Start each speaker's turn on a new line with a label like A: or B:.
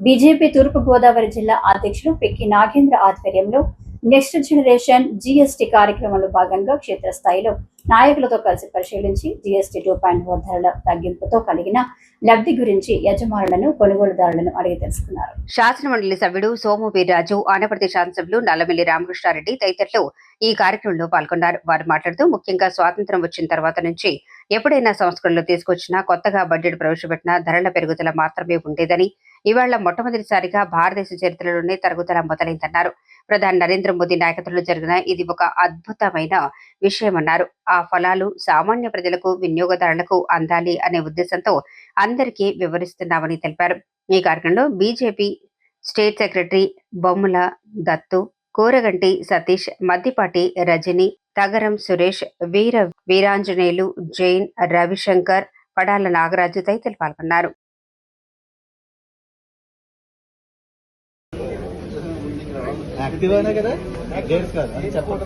A: BJP తూర్పు గోదావరి జిల్లా అధ్యక్షుడు పెక్కి నాగేంద్ర ఆధ్వర్యంలో నెక్స్ట్ జనరేషన్ జీఎస్టీ కార్యక్రమంలో భాగంగా క్షేత్రస్థాయిలో నాయకులతో కలిసి పరిశీలించి జీఎస్టీ టూ పాయింట్ ధరల తగ్గింపుతో కలిగిన లబ్ధి గురించి యజమానులను కొనుగోలుదారులను అడిగి తెలుసుకున్నారు.
B: శాసనమండలి సభ్యుడు సోము వీర్రాజు ఆంధ్రప్రదేశ్ శాసనసభ్యులు నల్లమిల్లి రామకృష్ణారెడ్డి తదితరులు ఈ కార్యక్రమంలో పాల్గొన్నారు. వారు మాట్లాడుతూ ముఖ్యంగా స్వాతంత్రం వచ్చిన తర్వాత నుంచి ఎప్పుడైనా సంస్కరణలు తీసుకొచ్చినా కొత్తగా బడ్జెట్ ప్రవేశపెట్టిన ధరల పెరుగుదల మాత్రమే ఉండేదని ఇవాళ మొట్టమొదటిసారిగా భారతదేశ చరిత్రలోనే తరుగుదల మొదలైందన్నారు. ప్రధాని నరేంద్ర మోదీ నాయకత్వంలో జరిగిన ఇది ఒక అద్భుతమైన విషయమన్నారు. ఆ ఫలాలు సామాన్య ప్రజలకు వినియోగదారులకు అందాలి అనే ఉద్దేశంతో అందరికీ వివరిస్తున్నామని తెలిపారు. ఈ కార్యక్రమంలో బీజేపీ స్టేట్ సెక్రటరీ బొమ్మల దత్తు కూరగంటి సతీష్ మద్దిపాటి రజని తగరం సురేష్ వీర వీరాంజనేయులు జైన్ రవిశంకర్ పడాల నాగరాజు తదితరులు పాల్గొన్నారు.
C: యాక్టివ్ అయినా కదా? గేమ్స్ కాదు అని చెప్పండి